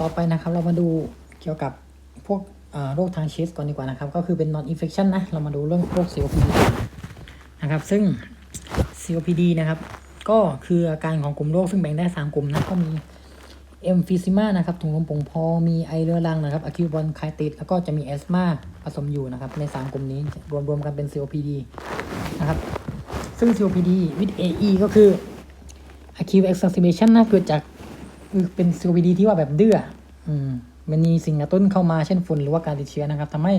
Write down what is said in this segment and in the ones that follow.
ต่อไปนะครับเรามาดูเกี่ยวกับพวกโรคทางเชสก่อนดีกว่านะครับ ก็คือเป็น non infection นะ เรามาดูเรื่องโรค COPD นะครับ ซึ่ง COPD นะครับ ก็คืออาการของกลุ่มโรคซึ่งแบ่งได้ 3 กลุ่มนะ ก็มี emphysema นะครับถุงลมโป่งพอมีไอเรื้อรังนะครับ acute bronchitis แล้วก็จะมี asthma ผสมอยู่นะครับ ใน 3 กลุ่มนี้รวมรวมกันเป็น COPD นะครับ ซึ่ง COPD with AE ก็คือ acute exacerbation นะเกิดจาก คือเป็น COPD ที่ว่าแบบดื้ออืมมันมีสิ่งกระตุ้นเข้ามาเช่นฝุ่นหรือว่าการติดเชื้อนะครับทำให้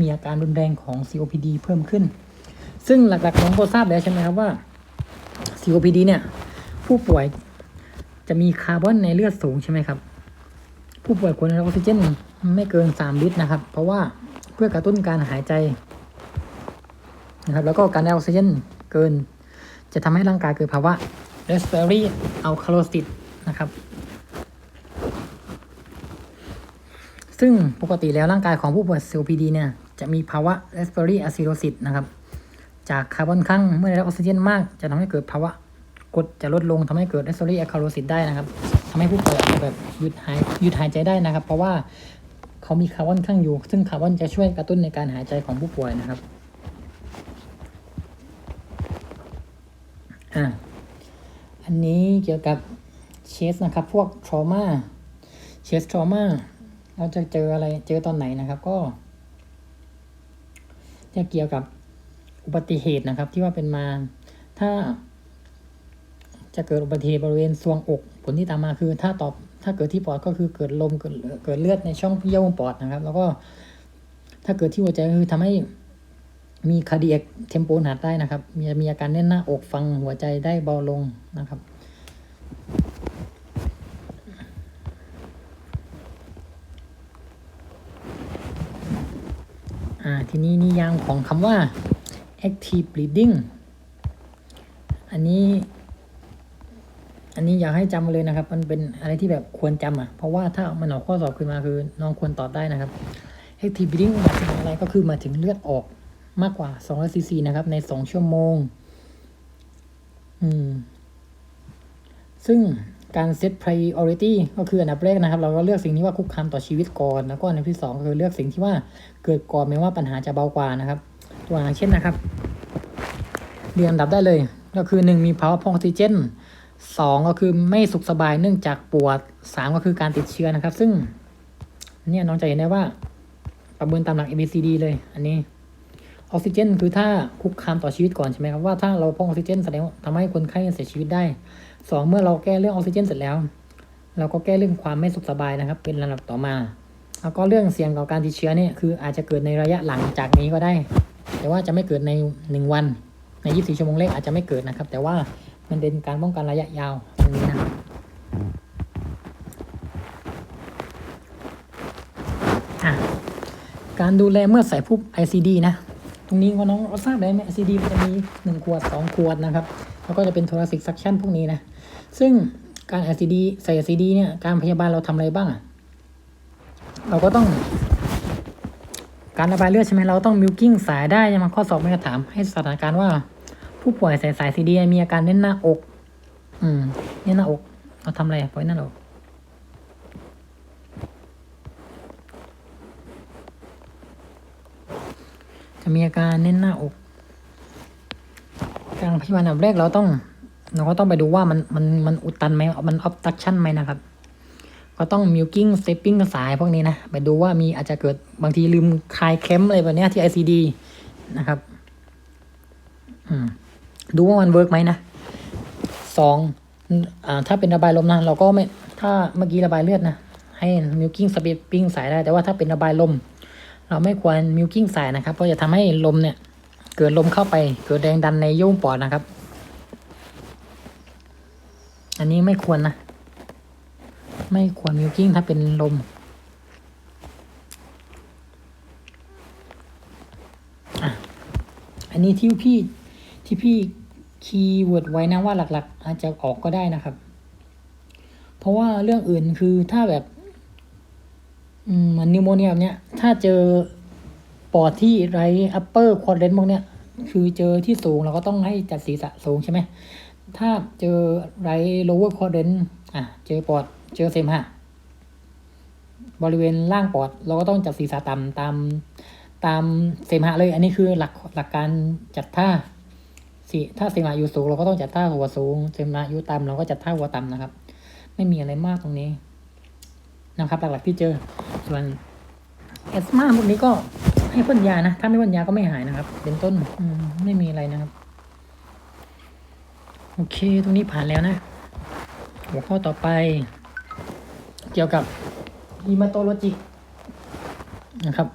มีอาการรุนแรงของ COPD เพิ่มขึ้น ซึ่งหลักๆน้องก็ทราบแล้วใช่ไหมครับว่า COPD เนี่ย ผู้ป่วยจะมีคาร์บอนในเลือดสูงใช่ไหมครับ ผู้ป่วยควรได้รับออกซิเจนไม่เกิน 3 ลิตรนะครับ เพราะว่าเพื่อกระตุ้นการหายใจนะครับแล้วก็การได้ออกซิเจนเกิน จะทำให้ร่างกายเกิดภาวะ respiratory alkalosis นะครับ ซึ่งปกติแล้วร่างกายของผู้ป่วย COPD เนี่ยจะมีภาวะ respiratory acidosis นะครับ จากคาร์บอนข้างเมื่อได้รับออกซิเจนมาก จะทำให้เกิดภาวะกดจะลดลงทำให้เกิด respiratory alkalosis ได้นะครับทำให้ผู้ป่วยแบบหยุดหายหยุดหายใจได้นะครับ เพราะว่าเขามีคาร์บอนข้างอยู่ ซึ่งคาร์บอนจะช่วยกระตุ้นในการหายใจของผู้ป่วยนะครับอ่าอันนี้เกี่ยวกับเชสนะครับ พวก trauma เชส trauma เราจะเจออะไรเจอตอนไหนนะครับ ก็ จะเกี่ยวกับอุบัติเหตุนะครับ ที่ว่าเป็นมา ถ้า จะเกิดอุบัติเหตุบริเวณซวงอกผลที่ตามมาคือ ถ้าตอบถ้าเกิดที่ปอดก็คือเกิดลมเกิดเกิดเลือดในช่องเยื่อหุ้มปอดนะครับ แล้วก็ ถ้าเกิดที่หัวใจก็คือทำให้มีคาร์ดิ a กเทมโปหาดได้นะครับ มีมีอาการแน่นหน้าอกฟังหัวใจได้เบาลงนะครับ อ่าทีนี้นิยามของคำว่า active bleeding อันนี้อันนี้อยากให้จำเลยนะครับ มันเป็นอะไรที่แบบควรจำอะ เพราะว่าถ้ามันออกข้อสอบขึ้นมาคือน้องควรตอบได้นะครับ active bleeding หมายถึงอะไรก็คือมาถึงเลือดออกมากกว่า200ซีซีนะครับ ใน 2 ชั่วโมง อืม ซึ่ง การเซต priority ก็คืออันดับแรกนะครับ เราก็เลือกสิ่งที่ว่าคุกคามต่อชีวิตก่อน แล้วก็อันดับที่ 2 ก็คือเลือกสิ่งที่ว่าเกิดก่อนแม้ว่าปัญหาจะเบากว่านะครับ ตัวอย่างเช่นนะครับเรียงอันดับได้เลย ก็คือ 1 มีภาวะพองออกซิเจน2 ก็คือไม่สุขสบายเนื่องจากปวด 3 ก็คือการติดเชื้อนะครับ ซึ่งเนี่ยน้องจะเห็นได้ว่าประเมินตามหลัก ABCD เลย อันนี้ ออกซิเจนคือถ้าคุกคามต่อชีวิตก่อนใช่ไหมครับว่าถ้าเราพองออกซิเจนแสดงทำให้คนไข้เสียชีวิตได้สองเมื่อเราแก้เรื่องออกซิเจนเสร็จแล้ว เราก็แก้เรื่องความไม่สุขสบายนะครับ เป็นระดับต่อมาแล้วก็เรื่องเสี่ยงต่อการติดเชื้อเนี่ยคืออาจจะเกิดในระยะหลังจากนี้ก็ได้ แต่ว่าจะไม่เกิดในหนึ่งวันใน 24 ชั่วโมงแรกอาจจะไม่เกิดนะครับ แต่ว่ามันเป็นการป้องกันระยะยาวตรงนี้นะครับการดูแลเมื่อใส่ผู้ ICD นะ รงนี้ก็น้องทราบเลยไหม ICD มันจะมี 1 ขวด 2 ขวดนะครับ แล้วก็จะเป็นโทร c ิกซักชั่นพวกนี้นะ ซึ่งการ ICD ใส่ ICD เนี่ย การพยาบาลเราทำอะไรบ้างอะเราก็ต้อง การระบายเลือดใช่ไหมเราต้องมิลกิ้งสายได้ใช่ไหมข้อสอบไม่กระถามให้สถานการณ์ว่า ผู้ป่วยใส่สายซีดีมีอาการแน่นหน้าอก อืมแน่นหน้าอก เราทำอะไรปล่อยหน้าอก จะมีอาการแน่นหน้าอกการพยาบาลอันดับแรกเราต้อง เราก็ต้องไปดูว่ามันมันมันอุดตันไหมมันออฟตักชันไหมนะครับ ก็ต้องมิลกิ้งสเตปปิ้งสายพวกนี้นะ ไปดูว่ามีอาจจะเกิดบางทีลืมคลายเค็มอะไรแบบนี้ที่ ICD นะครับดูว่ามันเวิร์กไหมนะสองอ่าถ้าเป็นระบายลมนะเราก็ไม่ ถ้าเมื่อกี้ระบายเลือดนะ ให้มิลกิ้งสเปปปิ้งสายได้ แต่ว่าถ้าเป็นระบายลม เราไม่ควรมิลกิ้งสายนะครับ เพราะจะทำให้ลมเนี่ย เกิดลมเข้าไป เกิดแรงดันในยุ่งปอดนะครับ อันนี้ไม่ควรนะ ไม่ควรมิลกิ้งถ้าเป็นลมอันนี้ที่พี่ที่พี่คีย์เวิร์ดไว้นะว่าหลัก ๆ อาจจะออกก็ได้นะครับ เพราะว่าเรื่องอื่นคือถ้าแบบ เหมันนิวโมเนียแบบเนี้ยถ้าเจอปอดที่ไรอัปเปอร์ควอดเรนพวกเนี้ยคือเจอที่สูงเราก็ต้องให้จัดศีรษะสูงใช่ไหม ถ้าเจอไรโลเวอร์ควอดเรนอะเจอปอดเจอเสมหะบริเวณล่างปอด เราก็ต้องจัดศีรษะต่ำตามตามเสมหะเลย อันนี้คือหลักหลักการจัดท่าสิถ้าเสมหะอยู่สูงเราก็ต้องจัดท่าหัวสูง เสมหะอยู่ต่ำเราก็จัดท่าหัวต่ำนะครับ ไม่มีอะไรมากตรงนี้ นะครับ หลักๆที่เจอ ส่วนเอสมาพวกนี้ก็ให้พ่นยานะ ถ้าไม่พ่นยาก็ไม่หายนะครับ เป็นต้นอืมไม่มีอะไรนะครับ โอเค ตรงนี้ผ่านแล้วนะ หัวข้อต่อไป เกี่ยวกับฮีมาโตโลจิกนะครับ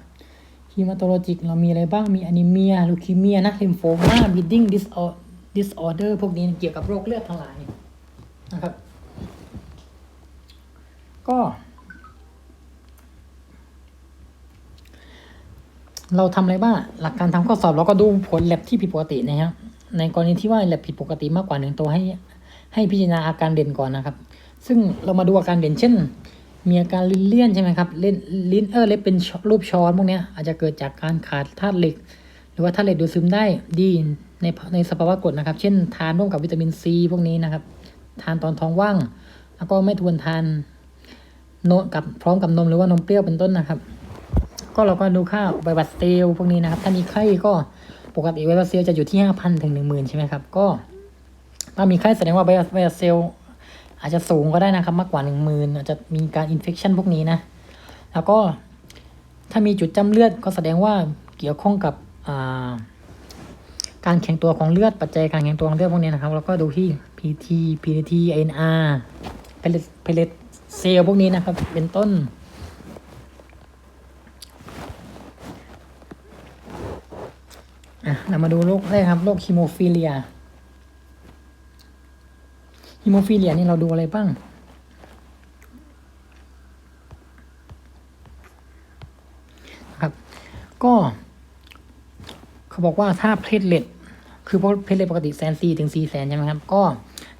ฮีมาโตโลจิกเรามีอะไรบ้าง มีอนิเมีย ลูคีเมียนะลิมโฟมาบีดดิ้งดิสออดิสออเดอร์พวกนี้เกี่ยวกับโรคเลือดทั้งหลายนะครับ ก็ เราทำอะไรบ้าง หลักการทำข้อสอบเราก็ดูผลแลบที่ผิดปกตินะครับ ในกรณีที่ว่าแลบผิดปกติมากกว่าหนึ่งตัวให้ ให้พิจารณาอาการเด่นก่อนนะครับ ซึ่งเรามาดูอาการเด่นเช่น มีอาการลิ้นเลี่ยนใช่ไหมครับเล่นลิ้นเออเล็บเป็นรูปช้อนพวกนี้อาจจะเกิดจากการขาดธาตุเหล็ก หรือว่าธาตุเหล็กดูดซึมได้ดีในในสภาวะกดนะครับ เช่น ทานร่วมกับวิตามินซีพวกนี้นะครับ ทานตอนท้องว่าง แล้วก็ไม่ทวนทานโนกับพร้อมกับนมหรือว่านมเปรี้ยวเป็นต้นนะครับ ก็เราก็ดูค่าไวรัสเซลล์พวกนี้นะครับ ถ้ามีไข้ก็ปกติไวรัสเซลล์จะอยู่ที่ห้าพันถึงหนึ่งหมื่นใช่ไหมครับ ก็ ถ้ามีไข้แสดงว่าไวรัสไวรัสเซลล์อาจจะสูงก็ได้นะครับ มากกว่าหนึ่งหมื่นอาจจะมีการอินเฟคชันพวกนี้นะ แล้วก็ถ้ามีจุดจำเลือดก็แสดงว่าเกี่ยวข้องกับการแข็งตัวของเลือดปัจจัยการแข็งตัวของเลือดพวกนี้นะครับ แล้วก็ดูที่ PT PDT NR เพลตเพลตเซลพวกนี้นะครับ เป็นต้น อะเรามาดูโรคแรกครับโรคฮิโมฟิเลียฮิโมฟิเลียนี่เราดูอะไรบ้างครับ ก็เขาบอกว่าถ้าเพลทเลตคือเพราะเพลทเลตปกติแสนสี่ถึงสี่แสนใช่ไหมครับ ก็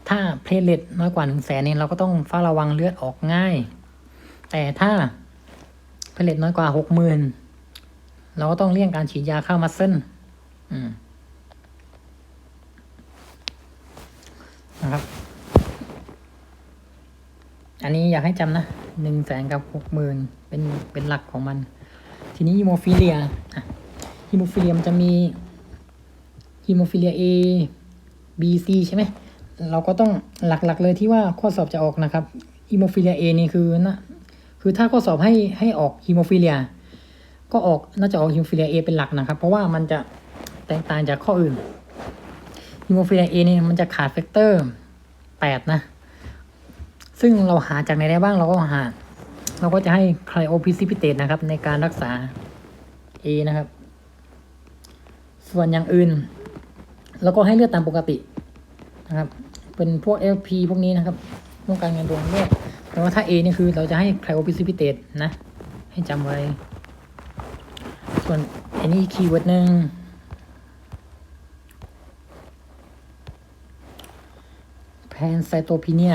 ถ้าเพลทเลตน้อยกว่าหนึ่งแสนเนี่ยเราก็ต้องเฝ้าระวังเลือดออกง่าย แต่ถ้าเพลทเลตน้อยกว่าหกหมื่นเราก็ต้องเลี่ยงการฉีดยาเข้ามัสเซิล นะครับ อันนี้อยากให้จำนะหนึ่งแสนกับหกหมื่นเป็นเป็นหลักของมัน ทีนี้ฮีโมฟิเลียฮีโมฟิเลียมันจะมีฮีโมฟิเลีย A B C ใช่ไหม เราก็ต้องหลักๆเลยที่ว่าข้อสอบจะออกนะครับฮีโมฟิเลีย A นี่คือนะคือถ้าข้อสอบให้ให้ออกฮีโมฟิเลีย ก็ออกน่าจะออกฮีโมฟิเลีย A เป็นหลักนะครับ เพราะว่ามันจะ แตกต่างจากข้ออื่นฮีโมฟิเลีย A นี่มันจะขาดแฟกเตอร์แปดนะ ซึ่งเราหาจากไหนได้บ้างเราก็หา เราก็จะให้ไคลโอพิซิพิเตตนะครับ ในการรักษา A นะครับ ส่วนอย่างอื่น เราก็ให้เลือดตามปกตินะครับ เป็นพวก LP พวกนี้นะครับต้องการเงินดวงเลือดแต่ว่าถ้า A นี่คือเราจะให้ไคลโอพิซิพิเตตนะ ให้จำไว้ ส่วนอันนี้คีย์เวิร์ดหนึ่ง พนไซโตพีเนีย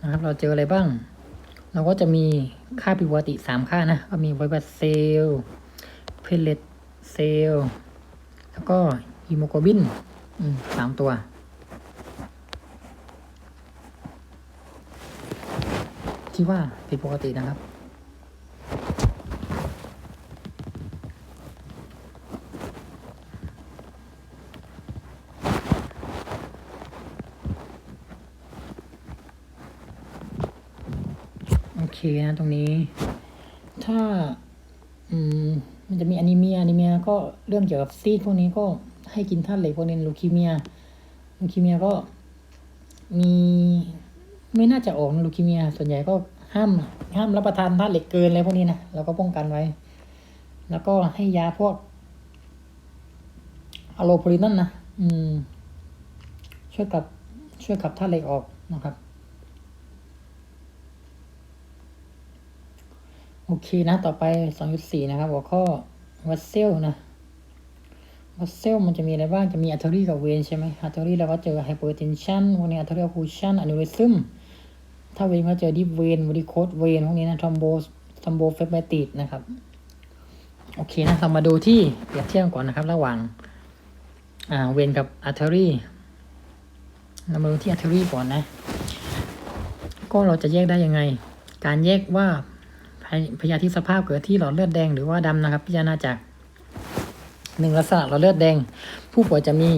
นะครับ เราเจออะไรบ้าง เราก็จะมีค่าผิดปกติสามค่านะ ก็มีไวรัสเซลเพลเลตเซลแล้วก็ฮีโมโกลบินสามตัว ที่ว่าผิดปกตินะครับ นะตรงนี้ ถ้า อืม มันจะมีอนิเมียอนิเมียก็เรื่องเกี่ยวกับซีดพวกนี้ก็ให้กินธาตุเหล็กพวกนี้ลูคีเมีย ลูคีเมียก็มีไม่น่าจะออกนะลูคีเมีย ส่วนใหญ่ก็ห้ามห้ามรับประทานธาตุเหล็กเกินอะไรพวกนี้นะเราก็ป้องกันไว้ แล้วก็ให้ยาพวกอะโลโพลินันนะอืมช่วยกับช่วยขับธาตุเหล็กออกนะครับ โอเคนะ ต่อไป 2.4 นะครับ หัวข้อวัดเซลนะวัดเซลมันจะมีอะไรบ้าง จะมีอัลเทอรี่กับเวนใช่ไหมอัลเทอรี่เราก็เจอไฮเปอร์เทนชันพวกนี้อัลเทอรี่คูชันอนูริซึมถ้าเวนก็เจอดิฟเวนวอริโคดเวนพวกนี้นะทอมโบทอมโบเฟบไบติดนะครับ โอเคนะเรามาดูที่เปรียบเทียบก่อนนะครับ ระหว่างอ่าเวนกับอัลเทอรี่เรามาดูที่อัลเทอรี่ก่อนนะ ก็เราจะแยกได้ยังไง การแยกว่า พยาธิสภาพเกิดที่หลอดเลือดแดงหรือว่าดำนะครับ พิจารณาจากหนึ่งลักษณะหลอดเลือดแดง ผู้ป่วยจะมี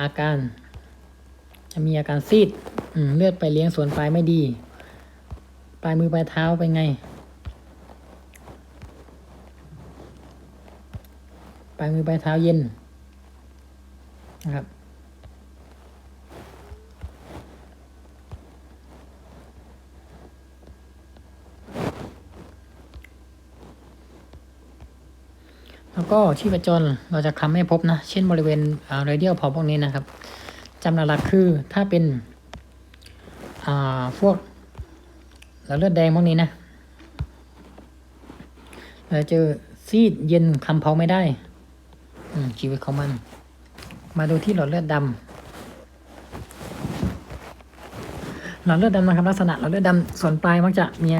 อาการ จะมีอาการซีดเลือดไปเลี้ยงส่วนปลายไม่ดี ปลายมือปลายเท้าเป็นไง ปลายมือปลายเท้าเย็นนะครับ แล้วก็ชีพจรเราจะคำไม่พบนะ เช่นบริเวณเรเดียลพอพวกนี้นะครับจำหลักๆคือถ้าเป็นพวกเราเลือดแดงพวกนี้นะเราเจอซีดเย็นคำเพาไม่ได้ชีวิตของมัน มาดูที่หลอดเลือดดำหลอดเลือดดำนะครับ ลักษณะหลอดเลือดดำส่วนปลายมักจะมี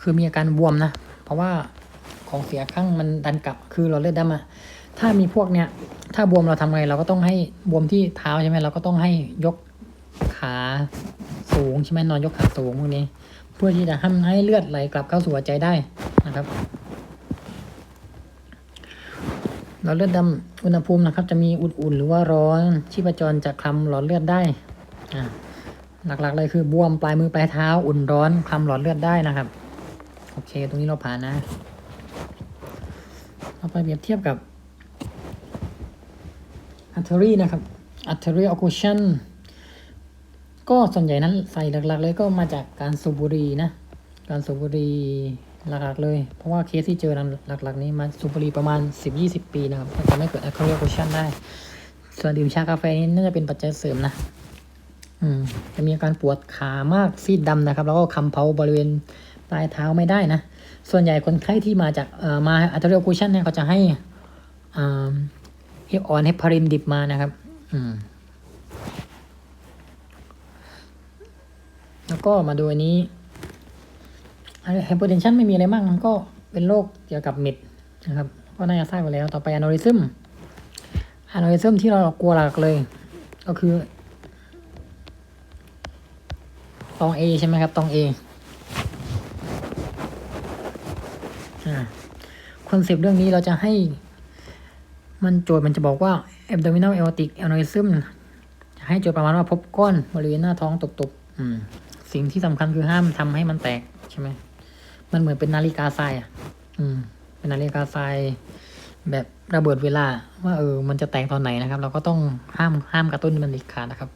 คือมีอาการบวมนะ เพราะว่า ของเสียข้างมันดันกลับคือหลอดเลือดดำอะถ้ามีพวกเนี้ย ถ้าบวมเราทำไงเราก็ต้องให้บวมที่เท้าใช่ไหมเราก็ต้องให้ยกขาสูงใช่ไหมนอนยกขาสูงพวกนี้ เพื่อที่จะทำให้เลือดไหลกลับเข้าสู่หัวใจได้นะครับ หลอดเลือดดำอุณหภูมินะครับ จะมีอุ่นๆหรือว่าร้อนชีพจรจะคลำหลอดเลือดได้อ่าหลักๆเลยคือบวมปลายมือปลายเท้าอุ่นร้อนคลำหลอดเลือดได้นะครับ โอเค ตรงนี้เราผ่านนะ เราไปเปรียบเทียบกับ artery นะครับ artery occlusion ก็ส่วนใหญ่นั้นใส่หลักๆ เลยก็มาจากการสูบบุหรี่นะ การสูบบุหรี่หลักๆ เลย เพราะว่าเคสที่เจอนั้นหลักๆ นี้มาสูบบุหรี่ประมาณ 10-20 ปีนะครับทำให้เกิด artery occlusion ได้ ส่วนดื่มชากาแฟนี่น่าจะเป็นปัจจัยเสริมนะอืมจะมีอาการปวดขามากซีดดำนะครับ แล้วก็คำเพาบริเวณปลายเท้าไม่ได้นะ ส่วนใหญ่คนไข้ที่มาจากมา artery occlusion เนี่ยเขาจะให้อ่าเฮปออนเฮปารินดิบมานะครับ อืม แล้วก็มาดูอันนี้ไฮเปอร์เทนชันไม่มีอะไรมากมันก็เป็นโรคเกี่ยวกับเม็ดนะครับ ก็น่าจะทราบไปแล้วต่อไปอนอริซึมอนอริซึมที่เรากลัวหลักเลย ก็คือตอง A ใช่ไหมครับตอง A อ่า คอนเซปต์เรื่องนี้เราจะให้ มันโจทย์มันจะบอกว่า abdominal aortic aneurysm จะให้โจทย์ประมาณว่าพบก้อนบริเวณหน้าท้องตุบๆสิ่งที่สำคัญคือห้ามทำให้มันแตกใช่ไหมมันเหมือนเป็นนาฬิกาทรายอะ อืม เป็นนาฬิกาทรายแบบระเบิดเวลา ว่าเออ มันจะแตกตอนไหนนะครับ เราก็ต้องห้ามห้ามกระตุ้นมันเด็ดขาดนะครับ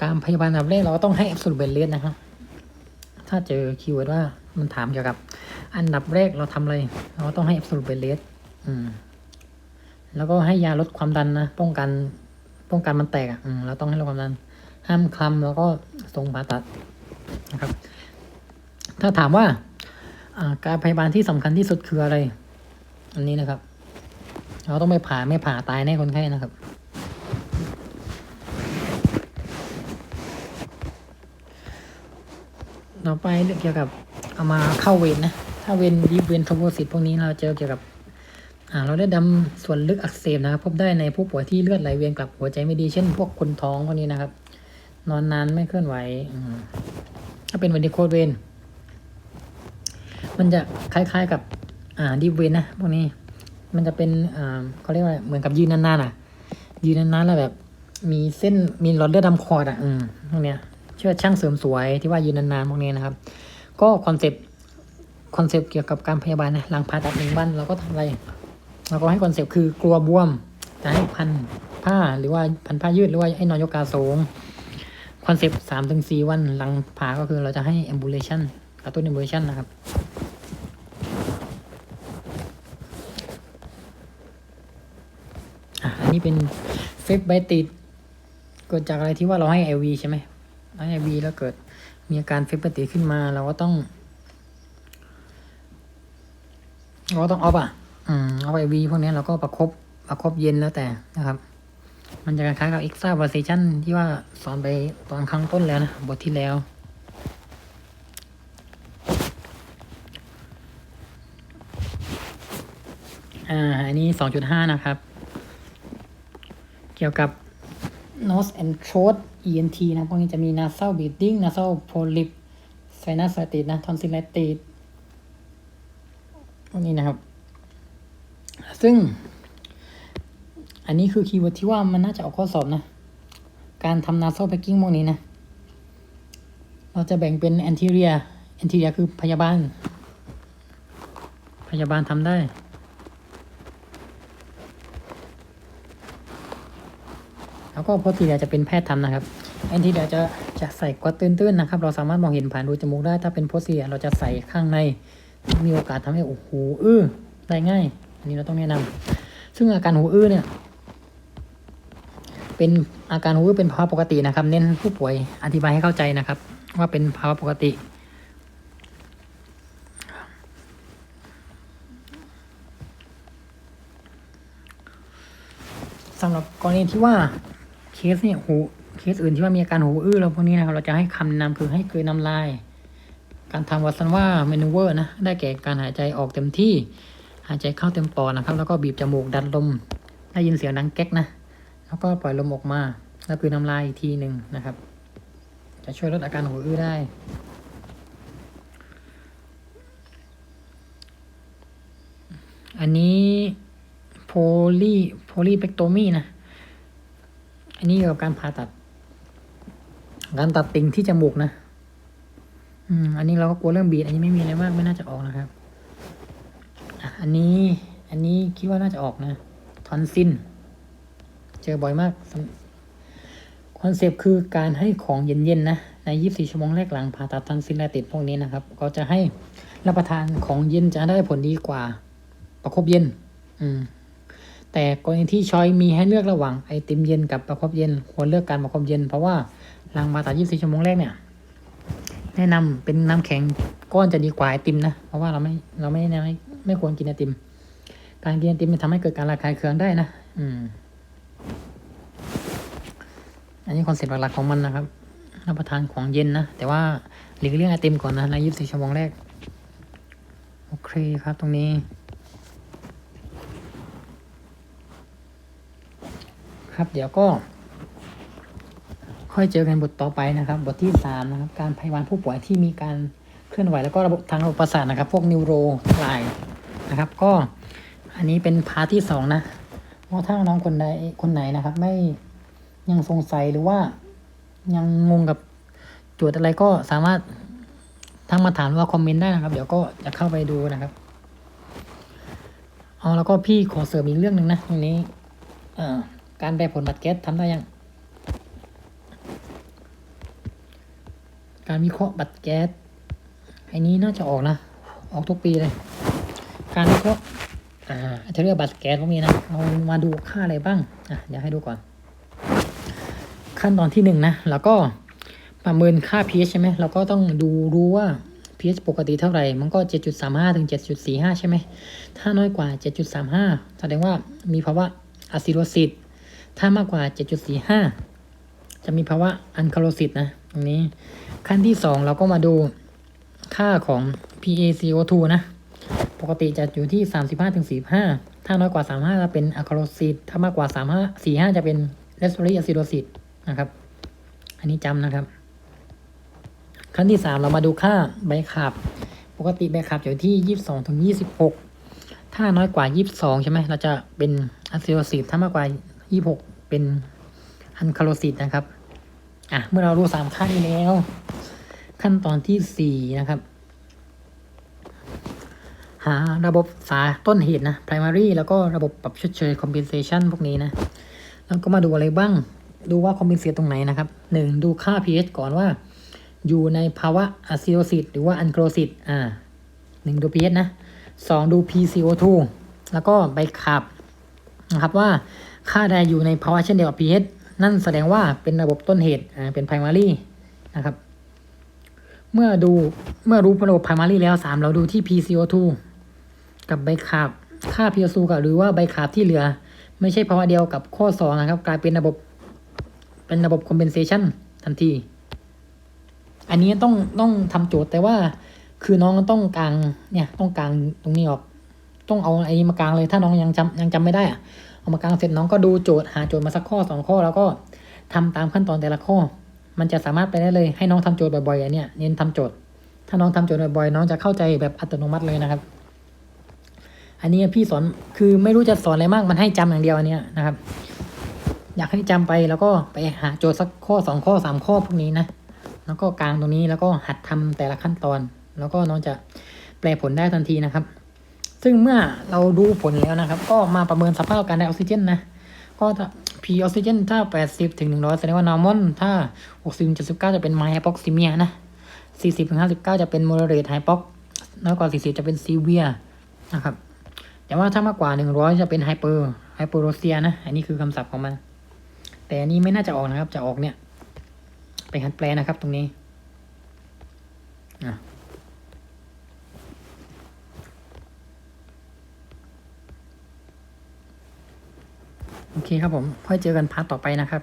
การพยาบาลอันดับแรกเราก็ต้องให้ absolute bed rest นะครับ ถ้าเจอคีย์เวิร์ดว่า มันถามเกี่ยวกับ อันดับแรกเราทำอะไร เราต้องให้ absolute bed rest อืม แล้วก็ให้ยาลดความดันนะ ป้องกัน ป้องกันมันแตกอะ อืม เราต้องให้ลดความดัน ห้ามคลำแล้วก็ส่งผ่าตัดนะครับ ถ้าถามว่า การพยาบาลที่สำคัญที่สุดคืออะไร อันนี้นะครับ เราต้องไม่ผ่าไม่ผ่าตายแน่คนไข้นะครับต่อไปเรื่องเกี่ยวกับ เอามาเข้าเวนนะ ถ้าเวนดีเวนทรโบซิตพวกนี้เราเจอเกี่ยวกับ อ่า เราได้ดำส่วนลึกอักเสบนะครับ พบได้ในผู้ป่วยที่เลือดไหลเวียนกลับหัวใจไม่ดี เช่น พวกคนท้องพวกนี้นะครับ นอนนานไม่เคลื่อนไหวถ้าเป็นวันดีโคดเวนมันจะคล้ายๆกับ อ่าดีเวนนะพวกนี้ มันจะเป็น อ่าเขาเรียกว่าเหมือนกับยืนนานๆอะ ยืนนานๆแล้วแบบ มีเส้นมีหลอดเลือดดำคอร์ดอะ อืมพวกเนี้ยเชื่อช่างเสริมสวยที่ว่ายืนนานๆพวกนี้นะครับ ก็คอนเซปต์คอนเซปต์เกี่ยวกับการพยาบาลนะหลังผ่าตัดหนึ่งวันเราก็ทำอะไรเราก็ให้คอนเซปต์คือกลัวบวมจะให้พันผ้าหรือว่าพันผ้ายืดหรือว่าให้นอนยกกาสูงคอนเซปต์สามถึงสี่วันหลังผ่าก็คือเราจะให้ ambulation กระตุ้น ambulation นะครับอันนี้เป็นเฟกไบติดเกิดจากอะไรที่ว่าเราให้ LV ใช่ไหมให้ LV แล้วเกิด มีอาการเฟกไบติขึ้นมาเราก็ต้องเราก็ต้องออฟอะ อืมเอา LV พวกนี้เราก็ประคบประคบเย็นแล้วแต่นะครับ มันจะคล้ายกับ extra v a s a t i o n ที่ว่าสอนไปตอนครั้งต้นแล้วนะ บทที่แล้ว อ่า อันนี้2.5นะครับ เกี่ยวกับ nose and throat ENT นะพวกนี้จะมี nasal bleeding nasal polyp ไซนัสไซติสนะทอนซิลไลติสพวกนี้นะครับ ซึ่ง อันนี้คือคีย์เวิร์ดที่ว่ามันน่าจะออกข้อสอบนะ การทำนาโซแพคกิ้งพวกนี้นะ เราจะแบ่งเป็น anterior anterior คือพยาบาล พยาบาลทำได้ แล้วก็โพสทีเดียจะเป็นแพทย์ทำนะครับแอนทีเดียจะจะใส่กวดตื้นๆนะครับ เราสามารถมองเห็นผ่านรูจมูกได้ถ้าเป็นโพสทีเดียเราจะใส่ข้างใน มีโอกาสทำให้โอ้โหอื้อได้ง่าย อันนี้เราต้องแนะนำซึ่งอาการหูอื้อเนี่ย เป็นอาการหูอื้อเป็นภาวะปกตินะครับ เน้นผู้ป่วยอธิบายให้เข้าใจนะครับ ว่าเป็นภาวะปกติสำหรับกรณีที่ว่า เคสเนี่ยหูเคสอื่นที่ว่ามีอาการหูอื้อเราพวกนี้นะครับเราจะให้คำแนะนำคือให้กลืนน้ำลาย การทำวัสันว่าเมนูเวอร์นะได้แก่การหายใจออกเต็มที่ หายใจเข้าเต็มปอดนะครับ แล้วก็บีบจมูกดันลม ได้ยินเสียงดังแก๊กนะ แล้วก็ปล่อยลมออกมา แล้วกลืนน้ำลายอีกทีหนึ่งนะครับ จะช่วยลดอาการหูอื้อได้อันนี้โพลีโพลีเปกโตมีนะ อันนี้เกี่ยวกับการผ่าตัด การตัดติ่งที่จมูกนะ อืม อันนี้เราก็กลัวเรื่องบีดอันนี้ไม่มีอะไรมากไม่น่าจะออกนะครับอันนี้อันนี้คิดว่าน่าจะออกนะทอนซินเจอบ่อยมากคอนเซปต์คือการให้ของเย็นๆนะใน 24 ชั่วโมงแรกหลังผ่าตัดทอนซินและติดพวกนี้นะครับ ก็จะให้รับประทานของเย็นจะได้ผลดีกว่า ประคบเย็น อืม แต่กรณีที่ช้อยมีให้เลือกระหว่างไอติมเย็นกับประคบเย็นควรเลือกการประคบเย็น เพราะว่าหลังผ่าตัด24ชั่วโมงแรกเนี่ย แนะนำเป็นน้ำแข็งก้อนจะดีกว่าไอติมนะเพราะว่าเราไม่เราไม่แนะนำไม่ไม่ควรกินไอติม การกินไอติมมันทำให้เกิดการระคายเคืองได้นะอืม อันนี้คอนเซ็ปต์หลักๆของมันนะครับรับประทานของเย็นนะ แต่ว่าหลีกเลี่ยงไอติมก่อนนะใน24ชั่วโมงแรก โอเคครับตรงนี้ ครับ เดี๋ยวก็ ค่อยเจอกันบทต่อไปนะครับ บทที่สามนะครับ การพยาบาลผู้ป่วยที่มีการเคลื่อนไหวแล้วก็ระบบทางระบบประสาทนะครับ พวกนิวโรทั้งหลายนะครับ ก็อันนี้เป็นพาร์ทที่สองนะว่าถ้าน้องคนใดคนไหนนะครับ ไม่ยังสงสัยหรือว่ายังงงกับโจทย์อะไรก็สามารถทั้งมาถามหรือว่าคอมเมนต์ได้นะครับ เดี๋ยวก็จะเข้าไปดูนะครับเอาแล้วก็พี่ขอเสริมอีกเรื่องหนึ่งนะตรงนี้ เอ่อ การแปลผลบัตรแก๊สทำได้ยัง การวิเคราะห์บัตรแก๊สอันนี้น่าจะออกนะ ออกทุกปีเลย การวิเคราะห์อ่าจะเรียกบัตรแก๊สพวกนี้นะเรามาดูค่าอะไรบ้างอะเดี๋ยวให้ดูก่อน ขั้นตอนที่หนึ่งนะแล้วก็ประเมินค่า pH ใช่ไหมเราก็ต้องดูรู้ว่า pH ปกติเท่าไหร่ มันก็ 7.35 ถึง 7.45 ใช่ไหม ถ้าน้อยกว่า 7.35 แสดงว่ามีภาวะอะซิโดซิส ถ้ามากกว่า 7.45 จะมีภาวะอันคาโลซิสนะ ตรงนี้ ขั้นที่ 2 เราก็มาดูค่าของ PaCO2 นะ ปกติจะอยู่ที่ 35ถึง45 ถ้าน้อยกว่า 35 จะเป็นอะคาโลซิสถ้ามากกว่า 35 45 จะเป็นเรส p อรี่อะซิโดซิสนะครับ อันนี้จำนะครับ ขั้นที่ 3 เรามาดูค่าใบขับ ปกติใบขับอยู่ที่ 22ถึง26ถ้าน้อยกว่า 22 ใช่ไหม เราจะเป็นอะซิโดซิสถ้ามากกว่า 26เป็นอันคาโลซิสนะครับ อะ เมื่อเรารู้3ขั้นนี้แล้ว ขั้นตอนที่4นะครับ หาระบบสาต้นเหตุนะ primary แล้วก็ระบบปรับชดเชย compensation พวกนี้นะ แล้วก็มาดูอะไรบ้าง ดูว่า compensate ตรงไหนนะครับ 1. ดูค่า pH ก่อนว่า อยู่ในภาวะ acidosis หรือว่า ancrosis อ่า1ดู pH นะ2ดู PCO2 แล้วก็ใบขับนะครับว่า ค่าใดอยู่ในภาวะเช่นเดียวกับ pH นั่นแสดงว่าเป็นระบบต้นเหตุอ่าเป็น primary นะครับ เมื่อดูเมื่อรู้ระบบ primary แล้ว 3 เราดูที่ PCO2 กับใบขับค่า PCO2 กับหรือว่าใบขับที่เหลือ ไม่ใช่ภาวะเดียวกับข้อ 2 นะครับ กลายเป็นระบบเป็นระบบ compensation ทันที อันนี้ต้องต้องทำโจทย์แต่ว่าคือน้องต้องกลางเนี่ยต้องกลางตรงนี้ออก ต้องเอาไอ้มากลางเลยถ้าน้องยังจำยังจำไม่ได้อะ เอามากลางเสร็จน้องก็ดูโจทย์หาโจทย์มาสักข้อสองข้อ แล้วก็ทำตามขั้นตอนแต่ละข้อ มันจะสามารถไปได้เลยให้น้องทำโจทย์บ่อยๆอันเนี้ยเน้นทำโจทย์ ถ้าน้องทำโจทย์บ่อยๆน้องจะเข้าใจแบบอัตโนมัติเลยนะครับ อันนี้พี่สอนคือไม่รู้จะสอนอะไรมากมันให้จำอย่างเดียวอันเนี้ยนะครับ อยากให้จำไปแล้วก็ไปหาโจทย์สักข้อสองข้อสามข้อพวกนี้นะแล้วก็กลางตรงนี้แล้วก็หัดทำแต่ละขั้นตอน แล้วก็น้องจะแปลผลได้ทันทีนะครับ ซึ่งเมื่อเราดูผลแล้วนะครับ ก็มาประเมินสภาพการได้ออกซิเจนนะ ก็ถ้า P ออกซิเจนถ้า 80ถึง100แสดงว่า normal ถ้า 60 79 จะเป็น mild hypoxemia นะ 40ถึง59 จะเป็น moderate hypox น้อยกว่า 40 จะเป็น severe นะครับ แต่ว่าถ้ามากกว่า 100 จะเป็น hyper hyperoxia นะ อันนี้คือคำศัพท์ของมัน แต่อันนี้ไม่น่าจะออกนะครับ จะออกเนี่ยไปหัดแปลนะครับตรงนี้อะ โอเคครับผมค่อยเจอกันพาร์ทต่อไปนะครับ